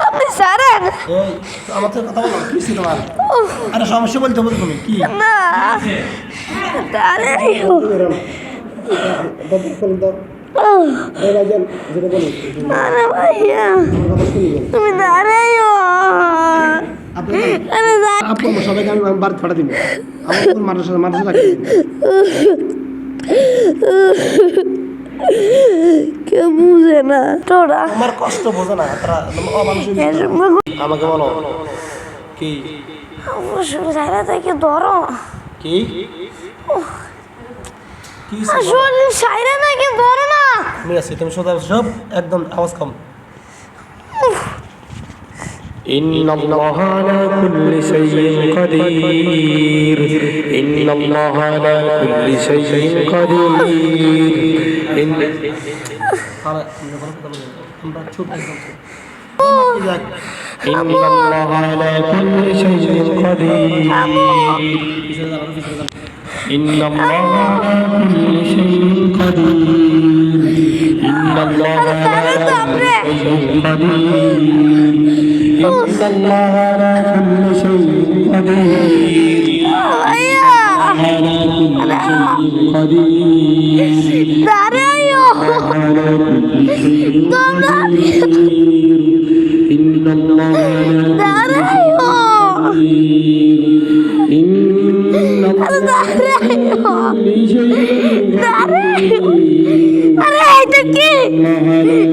আপনি সারেন আমার সাথে কথা বলো কি তোমার? আরে সমস্যা বলতে বলতো তুমি কি? না। তুমি দাঁড়াইও আপু আমার সবাইকে আমি বাড়ি ফাটা দিব। আমার মানুষ রাখতে দিবো। কেউ বুঝে না। তোরা। আমার কষ্ট বোঝে না তারা আমাকে বলো। কি? আমার শরীর ছাইরা থেকে ধরো। কি? কি হচ্ছে আমার বলো? শরীর ছাইরা থেকে ধরো না। আমি আছি তুমি সব একদম আওয়াজ কম। إن الله على كل شيء قدير إن الله على كل شيء قدير إن إن الله على كل شيء قدير إن الله على كل شيء قدير إن الله على كل شيء قدير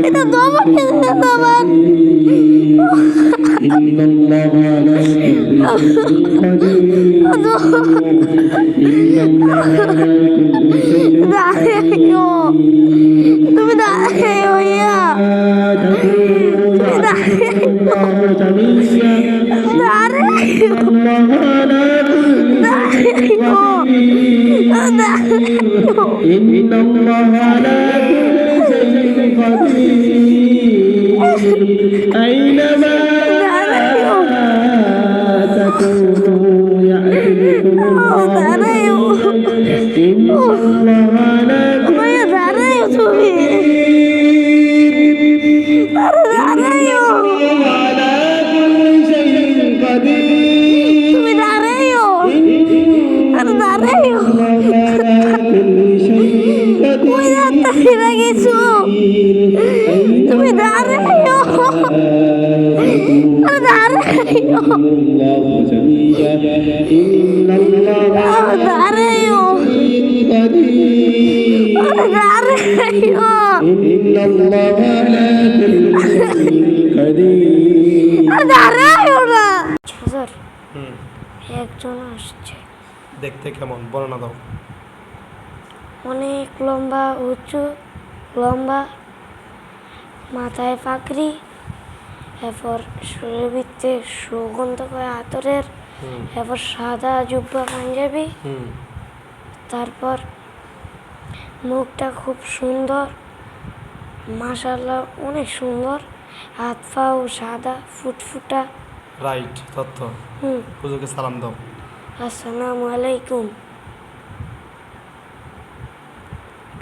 এটা তো আমার খেলনা বাবার দাঁড়াইও তুমি দাঁড়াইও ইয়া قدير أينما تكونوا يأتيكم الله إن الله على كل شيء ফিরে গেছো তুমি দাঁড়াইও একজন আসছে। দেখতে কেমন? বর্ণনা দাও। অনেক লম্বা উঁচু লম্বা মাথায় পাকড়ি এরপর ভিত্তে সুগন্ধ করে আতরের এরপর সাদা জুব্বা পাঞ্জাবি তারপর মুখটা খুব সুন্দর মাশাল্লাহ অনেক সুন্দর হাত পাও সাদা ফুটফুটা। রাইট তথ্য। হুম। হুজুরকে সালাম দাও। আসসালামু আলাইকুম।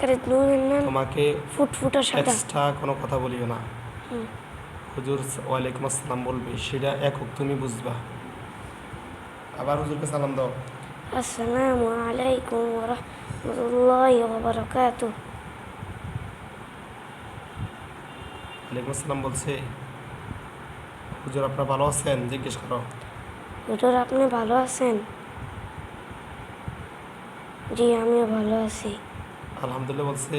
করে নুন নুন তোমাকে ফুটফুটা সাদা। এক্সট্রা কোনো কথা বলিও না। হুজুর ওয়ালাইকুম আসসালাম বলবে সেটা একক তুমি বুঝবা। আবার হুজুরকে সালাম দাও। আসসালামু আলাইকুম ওয়া রাহমাতুল্লাহি ওয়া বারাকাতুহু ওয়ালাইকুম আসসালাম বলছে হুজুর আপনারা ভালো আছেন? জিজ্ঞেস করো। হুজুর আপনি ভালো আছেন? জি আমিও ভালো আছি। আলহামদুলিল্লাহ বলছে।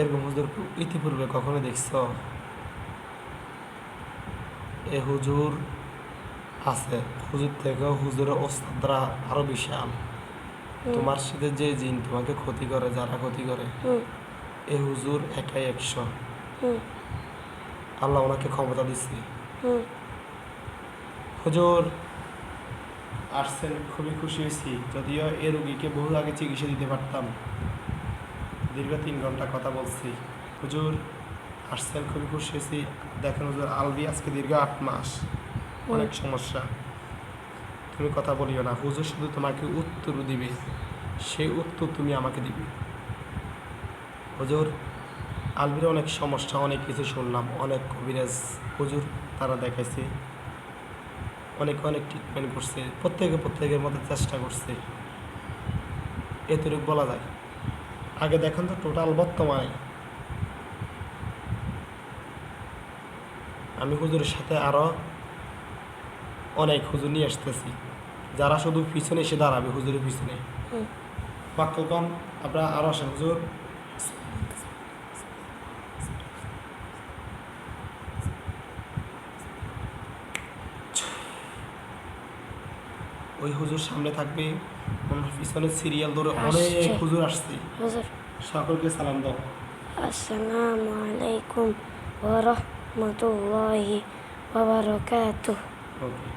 এরকম হুজুর ইতিপূর্বে কখনো দেখছ? এ হুজুর আছে। হুজুর থেকে হুজুরের ওস্তাদরা আরও বিশাল। তোমার সাথে যে জিন তোমাকে ক্ষতি করে যারা ক্ষতি করে এ হুজুর একাই একশো। আল্লাহ ওনাকে ক্ষমতা দিচ্ছে হুজুর আসছেন, খুবই খুশি হয়েছি। যদিও এ রোগীকে বহু আগে চিকিৎসা দিতে পারতাম। দীর্ঘ তিন ঘণ্টা কথা বলছি। হুজুর, আসছেন, খুবই খুশি হয়েছি। দেখেন হুজুর, আলবি আজকে দীর্ঘ আট মাস। অনেক সমস্যা। তুমি কথা বলিও না। হুজুর শুধু তোমাকে উত্তর দিবে। সেই উত্তর তুমি আমাকে দিবে। হুজুর, আলবির অনেক সমস্যা, অনেক কিছু শুনলাম। অনেক কবিরাজ হুজুর, তারা দেখাইছে। অনেক অনেক ট্রিটমেন্ট করছে প্রত্যেকে প্রত্যেকের মতো চেষ্টা করছে। এতটুকু বলা যায়। আগে দেখেন তো টোটাল বর্তমানে। আমি হুজুরের সাথে আরও অনেক হুজুর নিয়ে আসতেছি। যারা শুধু পিছনে এসে দাঁড়াবে হুজুরের পিছনে। বাক্যগণ আপনারা আরও আসেন হুজুর। ওই হুজুর সামনে থাকবে। পিছনে সিরিয়াল ধরে অনেক হুজুর আসছে। সকলকে সালাম দাও। আসসালামু আলাইকুম ওয়া রাহমাতুল্লাহি ওয়া বারাকাতুহু ওকে।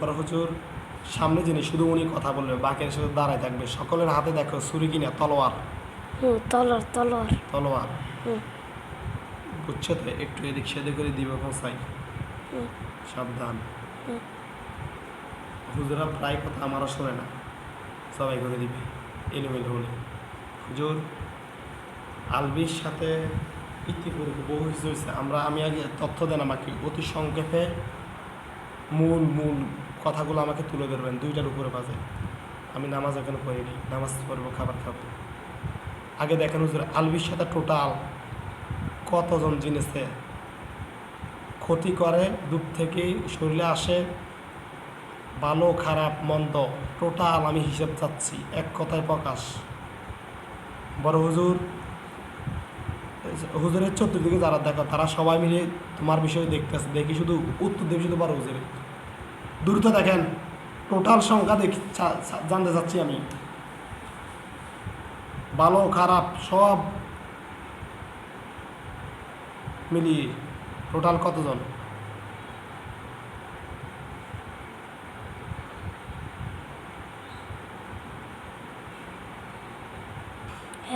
পরে হুজুর সামনে যিনি শুধু উনি কথা বলবে বাকির সাথে দাঁড়ায় থাকবে। সকলের হাতে দেখো ছুরি কিনা তলোয়ার। হুম তলোয়ার তলোয়ার। তলোয়ার। হুম। বুঝছ তো একটু এদিক সেদিক করে দিবে হুম। সাবধান। হুম। হুজুরা প্রায় কথা আমারও শোনে না। সবাই করে দিবে। এলোমেলো হলে। হুজুর, আলবির সাথে ইতিপূর্বে বহু কিছু হয়েছে। আমরা, আমি আগে তথ্য দেন আমাকে। অতি সংক্ষেপে মূল মূল কথাগুলো আমাকে তুলে ধরবেন। দুইটার উপরে বাজে। আমি নামাজ এখানে পড়িনি নামাজ পড়ব, খাবার খাব। আগে দেখেন হুজুর, আলবির সাথে টোটাল কতজন জিনিসে ক্ষতি করে? দূর থেকে শরীরে আসে ভালো, খারাপ, মন্দ টোটাল আমি হিসেব চাচ্ছি। এক কথায় প্রকাশ। বড় হুজুর, হুজুরের চতুর্দিকে যারা দেখো, তারা সবাই মিলে তোমার বিষয়ে দেখতেছে। দেখি শুধু উত্তর দেবে শুধু বড় হুজুরে দ্রুত দেখেন টোটাল সংখ্যা দেখি জানতে চাচ্ছি আমি। ভালো, খারাপ, সব মিলিয়ে টোটাল কতজন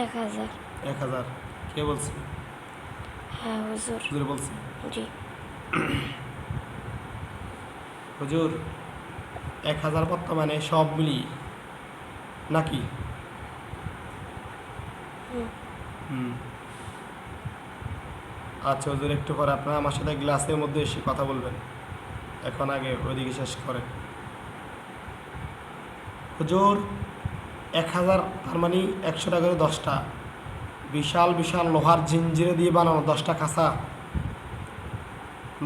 এক হাজার। এক হাজার। কে বলছে? হ্যাঁ হুজুর। হুজুর বলছে? জি। হুজুর এক হাজার বর্তমানে সব মিলিয়ে নাকি? হুম। আচ্ছা হুজুর একটু পরে আপনারা আমার সাথে গ্লাসের মধ্যে এসে কথা বলবেন। এখন আগে ওইদিকে শেষ করে হুজুর এক হাজার তার মানে একশো টাকা করে দশটা। বিশাল বিশাল লোহার জিঞ্জিরে দিয়ে বানানো দশটা খাঁচা।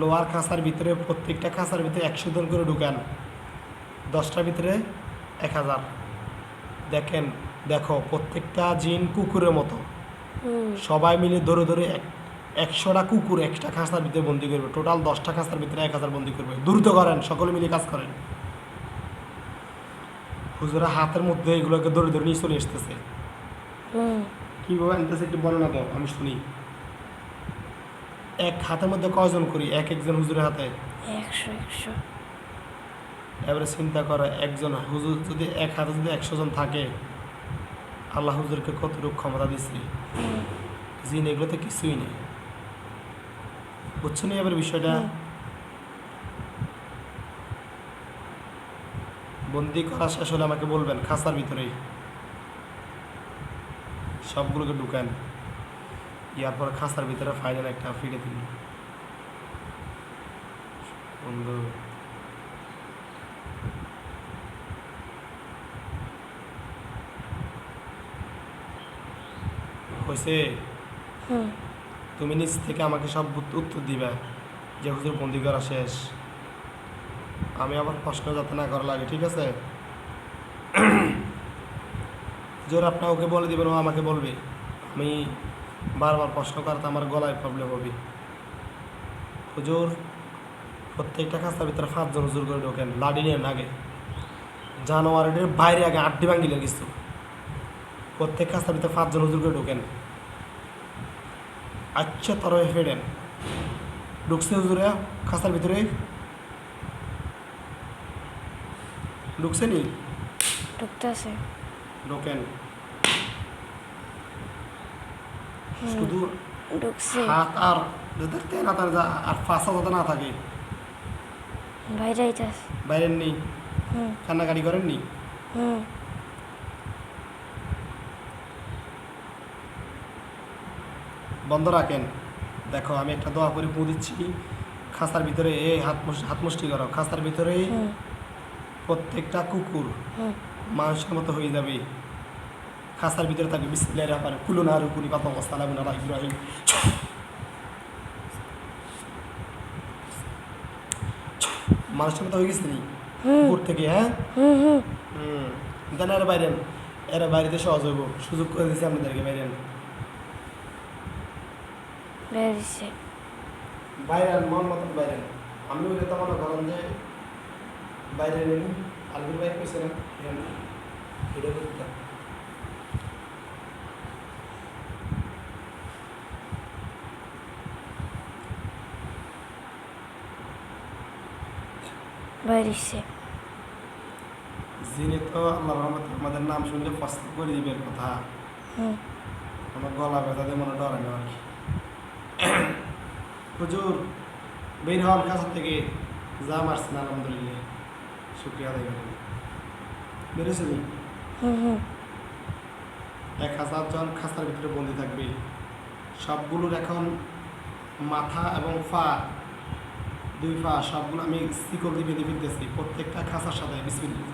লোহার খাঁচার ভিতরে প্রত্যেকটা খাঁচার ভিতরে একশো জন করে ঢুকান। দশটার ভিতরে এক হাজার। দেখেন দেখো প্রত্যেকটা জিন কুকুরের মতো। সবাই মিলে ধরে ধরে এক একশোটা কুকুর একটা খাঁচার ভিতরে বন্দি করবে। টোটাল দশটা খাঁচার ভিতরে এক হাজার বন্দি করবে। দ্রুত করেন সকলে মিলে কাজ করেন। হুজুরা হাতের মধ্যে এগুলোকে ধরে ধরে নিয়ে চলে আসতেছে। কীভাবে আনতেছে একটু বর্ণনা দাও আমি শুনি। এক হাতের মধ্যে কয়জন করি? এক একজন হুজুরের হাতে? একশো একশো। এবারে চিন্তা করো একজন হুজুর যদি এক হাতে যদি একশো জন থাকে আল্লাহ হুজুরকে কতটুকু ক্ষমতা দিচ্ছে হুম। জিন এগুলো তো কিছুই নেই। বুঝছ না এবার বিষয়টা? বন্দি করা শেষ হলে আমাকে বলবেন খাঁচার ভিতরেই। সবগুলোকে ঢুকান। ইয়ার পর খাঁচার ভিতরে ফাইনাল একটা ফিরে দিন বন্ধু। হয়েছে তুমি নিজ থেকে আমাকে সব উত্তর দিবে যে হুজুর বন্দি করা শেষ। আমি আবার প্রশ্ন যাতে না করা লাগে, ঠিক আছে? জোর আপনার ওকে বলে দিবেন, ও আমাকে বলবে। আমি বারবার প্রশ্ন করাতে আমার গলায় প্রবলেম হবে। হুজুর, প্রত্যেকটা কাজটার ভিতরে পাঁচজন হুজুর করে ঢোকেন লাডি নেন আগে জানোয়ারের বাইরে আগে আড্ডি ভাঙ্গিলেন কিছু। প্রত্যেক কাজটার ভিতরে পাঁচজন হুজুর করে ঢোকেন। আচ্ছা তরফে ফেরেন ঢুকছে হুজুরে খাসার ভিতরে ঢুকছে নি? ঢুকতেছে ঢোকেন। শুধু ঢুকছে। হাত আর যাতে তেনা তার যা- আর ফাঁসা যাতে না থাকে। বাইরে আইতাছে। বাইরের নেই? কান্নাকাটি করেননি হুম। বন্ধ রাখেন। দেখো আমি একটা দোয়া করে পু দিচ্ছি খাঁচার ভিতরে এই হাত হাত মুষ্টি করো। খাঁচার ভিতরে প্রত্যেকটা কুকুর মানুষের মতো হয়ে যাবে। খাঁচার ভিতরে থাকবে বিসমিল্লাহ রহমান কুলুনা রুকুনি পাতা সালাম আলা ইব্রাহিম মানুষের মতো হয়ে গেছে নি? কুকুর থেকে হ্যাঁ? হুম দেন এরা বাইরেন এরা বাইরেতে সহজ হইব। সুযোগ করে দিয়েছি আপনাদেরকে বাইরেন বাইরেন মন মতন বাইরেন আমি ওইটা তো মনে করেন যে বাইরে নিন আলবির বাইক পেয়েছে না এটা করতে বেরিয়েছে যিনি তো আল্লাহ রহমত আমাদের নাম শুনলে পছন্দ করে দিবেন কথা। আমার গলা ব্যথা দিয়ে মনে ডরে না আর কি। হুজুর বের হওয়ার কাছ থেকে যা মারছেন আলহামদুলিল্লাহ। শুক্রিয়া আদায় করেন বেরোছেনি হুম হুম এক হাজার জন খাঁচার ভিতরে বন্দি থাকবে। সবগুলোর এখন মাথা এবং পা দুই পা সবগুলো আমি শিকল দিয়ে বেঁধে ফেলতেছি। প্রত্যেকটা খাঁচার সাথে বিসমিল্লাহ।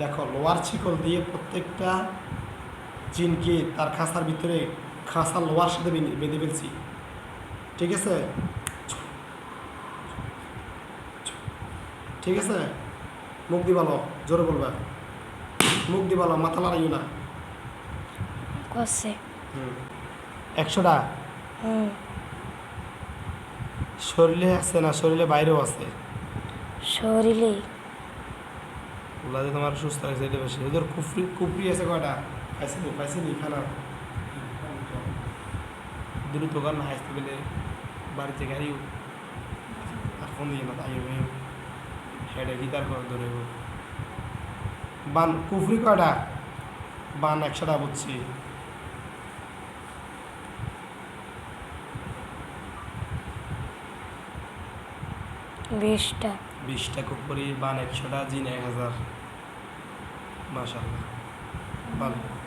দেখো লোয়ার শিকল দিয়ে প্রত্যেকটা জিনকে তার খাঁচার ভিতরে খাঁচার লোয়ার সাথে বেঁধে ফেলছি। ঠিক আছে? ঠিক আছে? মুখ দি বলো জোরে বলবা। মুখ দি বলো মাথা লড়াইও না। করছে একশোটা শরীরে আছে না শরীরে বাইরেও আছে? শরীরে। ওগুলা যে তোমার সুস্থ আছে এটা বেশি। ওদের কুফরি কুফরি আছে কয়টা? পাইছিনি পাইছিনি খানা দ্রুত গান না হাসতে গেলে বাড়িতে গাড়িও। আর ফোন দিয়ে না তাই সেটা গিটার করে ধরে বান কুফরি কয়টা? বান একশোটা বুঝছি। বিশটা। বিশটা কুফরি বান একশোটা জিন এক হাজার। মাসাল্লাহ ভালো